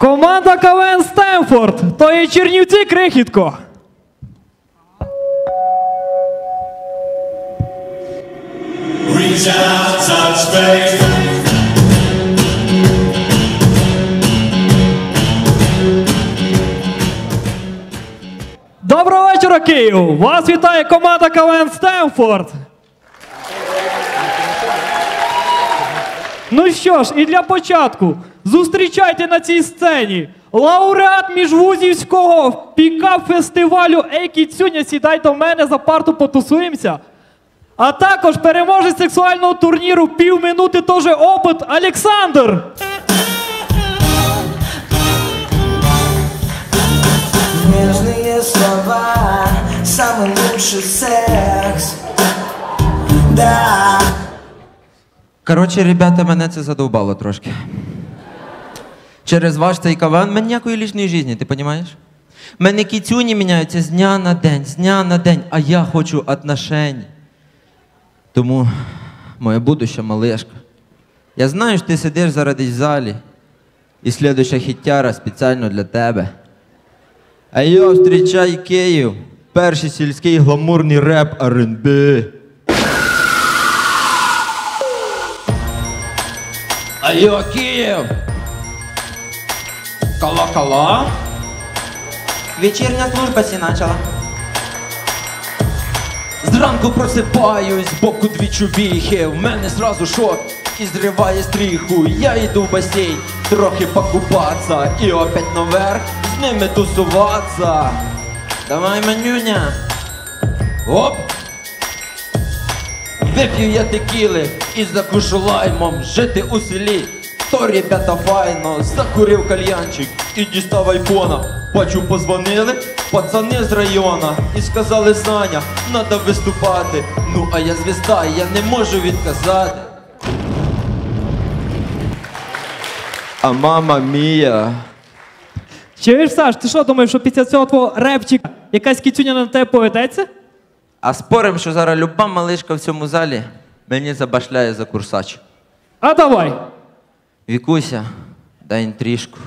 Команда КВН Стемфорд. То є Чернівці крихітко. Доброго вечора, Київ! Вас вітає команда КВН Стемфорд. Ну що ж, і для початку зустрічайте на цій сцені лауреат міжвузівського пікап фестивалю Ей Кіцюня, сідай до мене за парту потусуємося. А також переможець сексуального турніру півминути теж опит Олександр. Нежные слова, самый лучший секс. Да. Коротше, ребята, мене це задовбало трошки. Через ваш цей каван мене ніякої лічної житті, ти розумієш? Мене кіцюні міняються з дня на день, з дня на день, а я хочу отношень. Тому, моя будуща малишка, я знаю, що ти сидиш зараз в залі, і слідуща хіттяра спеціально для тебе. А я зустрічай Київ, перший сільський гламурний реп R&B. Алло, Київ! Кала-кала? Вечірня служба сі начала. Зранку просипаюсь, боку дві чувіхи, в мене сразу шок і зриває стріху. Я йду в басейн, трохи покупаться, і опять наверх з ними тусуваться. Давай, манюня. Оп! Вип'ю я текіли і закушу лаймом жити у селі. То ребята файно, закурив кальянчик і дістав айфона. Бачу, позвонили пацани з района і сказали Саня, надо виступати. Ну а я звізда, я не можу відказати. А мама мія. Чуєш, Саш, ти що думаєш, що після цього твого репчика якась кіцюня на тебе поведеться? А спорим, що зараз люба малишка в цьому залі мені забашляє за курсач. А давай. Вікуся, дай інтрижку.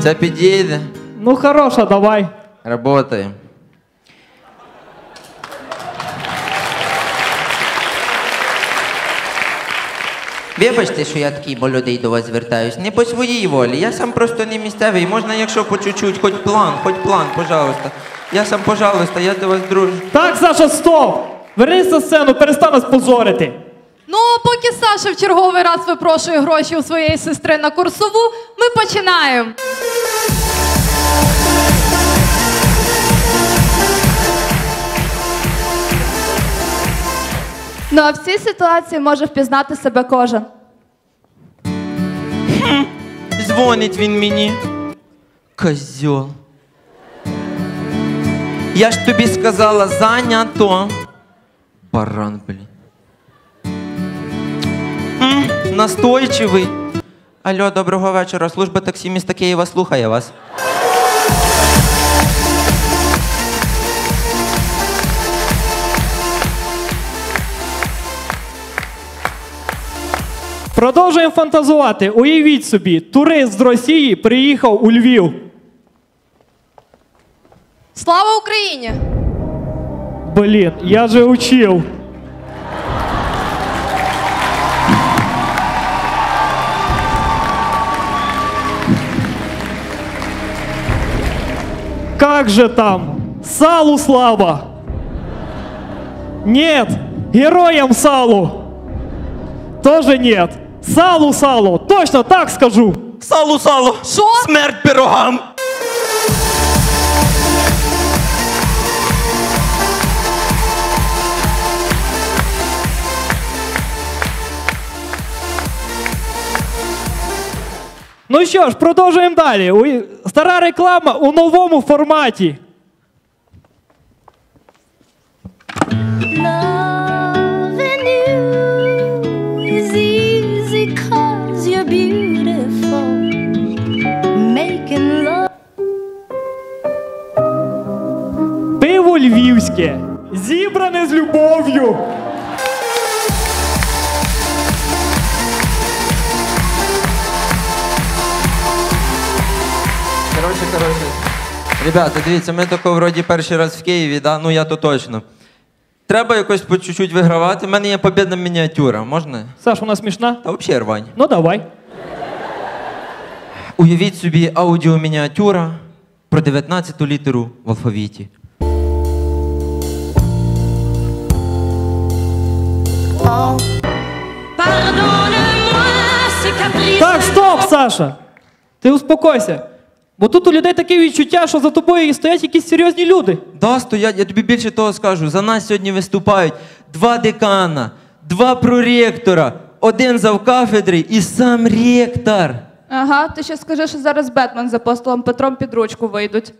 Це підійде. Ну хороша, давай. Работаємо. Вибачте, що я такий молодий до вас звертаюсь. Не по своїй волі. Я сам просто не місцевий. Можна, якщо по чуть-чуть, хоч план, хоч план, пожалуйста. Я сам, пожалуйста, я до вас дружу. Так, Саша, стоп! Вернись на сцену, перестань нас позорити. Ну, поки Саша в черговий раз випрошує гроші у своєї сестри на курсову, ми починаємо. Ну а в цій ситуації може впізнати себе кожен. Дзвонить він мені. Козьол. Я ж тобі сказала зайнято. Баран, блін. Настойчивий. Алло, доброго вечора. Служба таксі міста Києва слухає вас. Продовжуємо фантазувати. Уявіть собі, турист з Росії приїхав у Львів. Слава Україні! Блін, я же учив. Как же там? Салу слава! Нет, героям салу! Тоже нет. Салу салу, точно так скажу. Салу, салу! Що? Смерть пирогам! Ну що ж, продовжуємо далі. Стара реклама у новому форматі. Ребята, дивіться, ми тако вроді перший раз в Києві, да? ну я то точно. Треба якось по чуть-чуть вигравати. У мене є побідна мініатюра, можна? Саш, вона смішна? Та взагалі рвань. Ну давай. Уявіть собі аудіомініатюра про 19-ту літеру в алфавіті. Так, стоп, Саша! Ти успокойся. Бо тут у людей таке відчуття, що за тобою стоять якісь серйозні люди. Да, стоять, я тобі більше того скажу. За нас сьогодні виступають два декана, два проректора, один завкафедри і сам ректор. Ага, ти ще скажи, що зараз Бетмен з апостолом Петром під ручку вийдуть.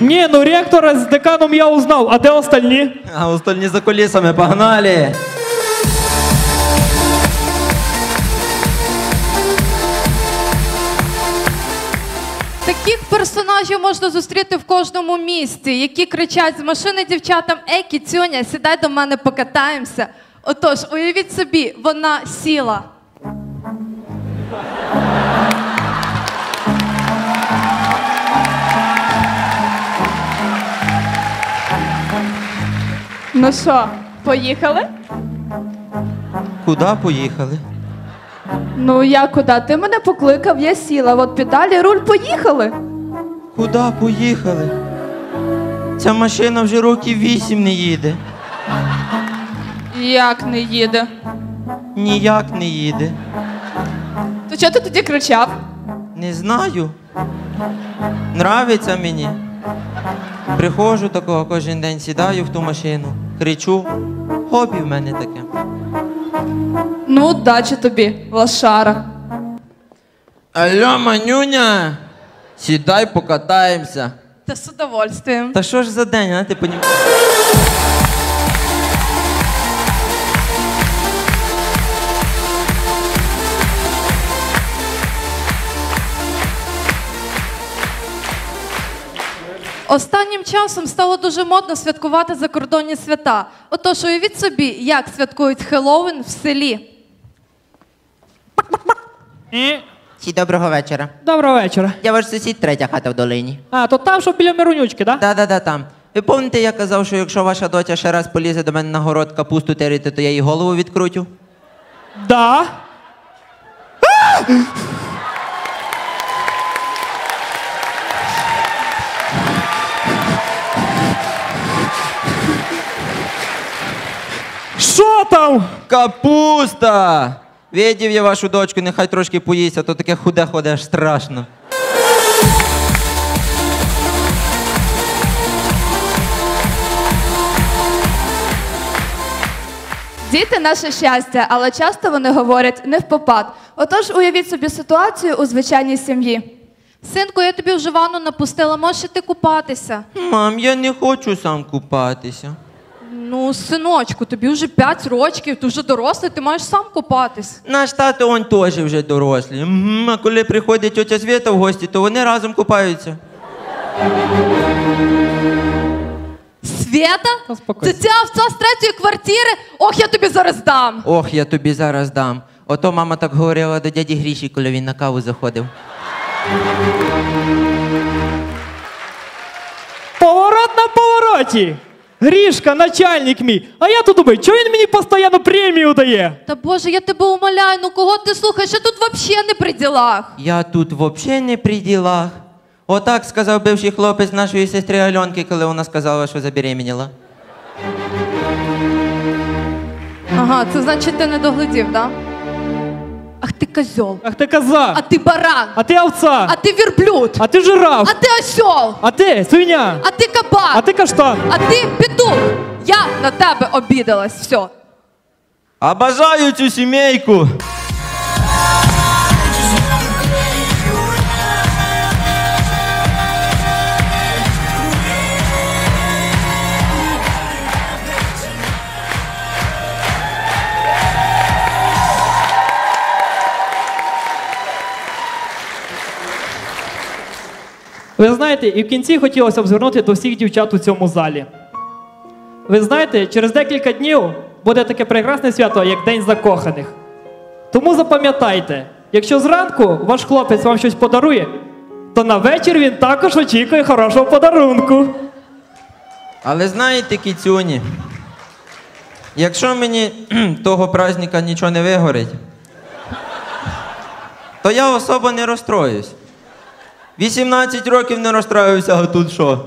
Ні, ну ректора з деканом я узнав, а де остальні? А остальні за колесами погнали. Таких персонажів можна зустріти в кожному місті, які кричать з машини дівчатам Ей, кіцюня, сідай до мене, покатаємося. Отож, уявіть собі, вона сіла. Ну що, поїхали? Куди поїхали? Ну я куди? Ти мене покликав, я сіла. От педалі, руль, поїхали. Куди поїхали? Ця машина вже років вісім не їде. Як не їде? Ніяк не їде. То чого ти тоді кричав? Не знаю. Нравиться мені. Приходжу такого кожен день, сідаю в ту машину, кричу. Хобі в мене таке. Ну, удачі тобі, лошара. Алло, манюня, сідай, покатаємося. Та з удовольствием. Та що ж за день, а ти понімаєш? Останнім часом стало дуже модно святкувати закордонні свята. Отож, уявіть собі, як святкують Хеллоуін в селі. Всі доброго вечора. Доброго вечора. Я ваш сусід, третя хата в долині. А, то там, що біля Миронючки, так? Да? Да-да-да, там. Ви пам'ятаєте, я казав, що якщо ваша доча ще раз полізе до мене на город капусту терити, то я їй голову відкрутю? Да. Що там? Капуста! Видів я вашу дочку, нехай трошки поїсть, а то таке худе аж страшно. Діти наше щастя, але часто вони говорять не в попад. Отож, уявіть собі ситуацію у звичайній сім'ї. Синку, я тобі вже ванну напустила, можеш іти купатися. Мам, я не хочу сам купатися. Ну, синочку, тобі вже 5 років, ти вже дорослий, ти маєш сам купатись. Наш тато он теж вже дорослий. Мгм, А коли приходить тетя Свята в гості, то вони разом купаються. Свята? Це ця овца з третьої квартири? Ох, я тобі зараз дам. Ох, я тобі зараз дам. Ото мама так говорила до дяді Гріші, коли він на каву заходив. Поворот на повороті. Грішка, начальник мій. А я тут думаю, чого він мені постійно премію дає? Та Боже, я тебе умоляю, ну кого ти слухаєш? Я тут взагалі не при ділах. Я тут взагалі не при ділах. Отак сказав бивший хлопець нашої сестри Альонки, коли вона сказала, що забеременіла. Ага, це значить ти не доглядів, так? да? Ах ты козел. Ах ты коза. А ты баран. А ты овца. А ты верблюд. А ты жираф. А ты осел. А ти свиня. А ти кабан. А ти каштан. А ти петух. Я на тебе обідалась. Все. Обожаю цю сімейку. Ви знаєте, і в кінці хотілося б звернути до всіх дівчат у цьому залі. Ви знаєте, через декілька днів буде таке прекрасне свято, як День закоханих. Тому запам'ятайте, якщо зранку ваш хлопець вам щось подарує, то на вечір він також очікує хорошого подарунку. Але знаєте, кіцюні, якщо мені того праздника нічого не вигорить, то я особо не розстроюсь. 18 років не розстраюся, а тут що?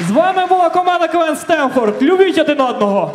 З вами була команда КВН Стемфорд. Любіть один одного.